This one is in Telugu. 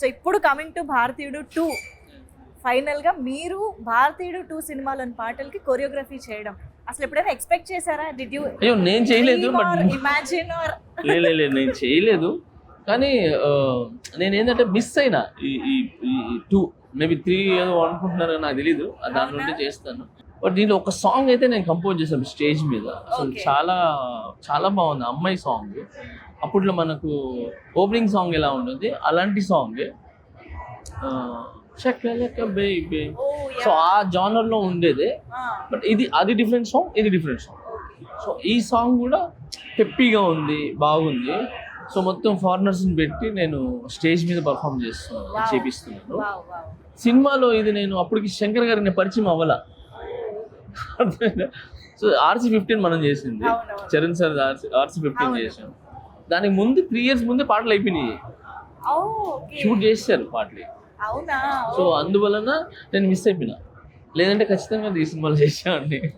సో ఇప్పుడు కమింగ్ టు భారతీయుడు టూ ఫైనల్గా మీరు భారతీయుడు టూ సినిమాలోని పాటలకి కొరియోగ్రఫీ చేయడం. అసలు ఎప్పుడైనా ఎక్స్పెక్ట్ చేశారా? డిడ్ యూ అయ్యో నేను చేయలేదు ఇమాజిన్ ఆర్ లే లే, లే, నేను చేయలేదు. కానీ నేను ఏంటంటే మిస్ అయినా ఈ టూ మేబీ త్రీ ఏదో అనుకుంటున్నారు నాకు తెలీదు. దాని నుండి చేస్తాను. బట్ దీంట్లో ఒక సాంగ్ అయితే నేను కంపోజ్ చేశాను స్టేజ్ మీద. అసలు. చాలా చాలా బాగుంది. అమ్మాయి సాంగ్ అప్పట్లో మనకు ఓపెనింగ్ సాంగ్ ఎలా ఉంటుంది? అలాంటి సాంగ్. బేబీ. సో ఆ జానర్లో ఉండేదే బట్ ఇది అది డిఫరెంట్ సాంగ్ ఇది డిఫరెంట్ సాంగ్. సో ఈ సాంగ్ కూడా పెప్పీగా ఉంది బాగుంది. సో మొత్తం ఫారినర్స్ పెట్టి నేను స్టేజ్ మీద పర్ఫామ్ చేస్తున్నాను. చేపిస్తున్నాను. సినిమాలో ఇది నేను అప్పటికి శంకర్ గారికి నేను పరిచయం అవ్వాల. సో ఆర్సీ ఫిఫ్టీన్ మనం చేసింది. Charan sir RC fifteen. చేసాం దానికి ముందు త్రీ ఇయర్స్ ముందే పాటలు అయిపోయినాయి. షూట్ చేశారు పాటలు. అవునా? సో అందువలన నేను మిస్ అయిపోయినా. లేదంటే ఖచ్చితంగా ఈ సినిమాలో చేసేవాడిని.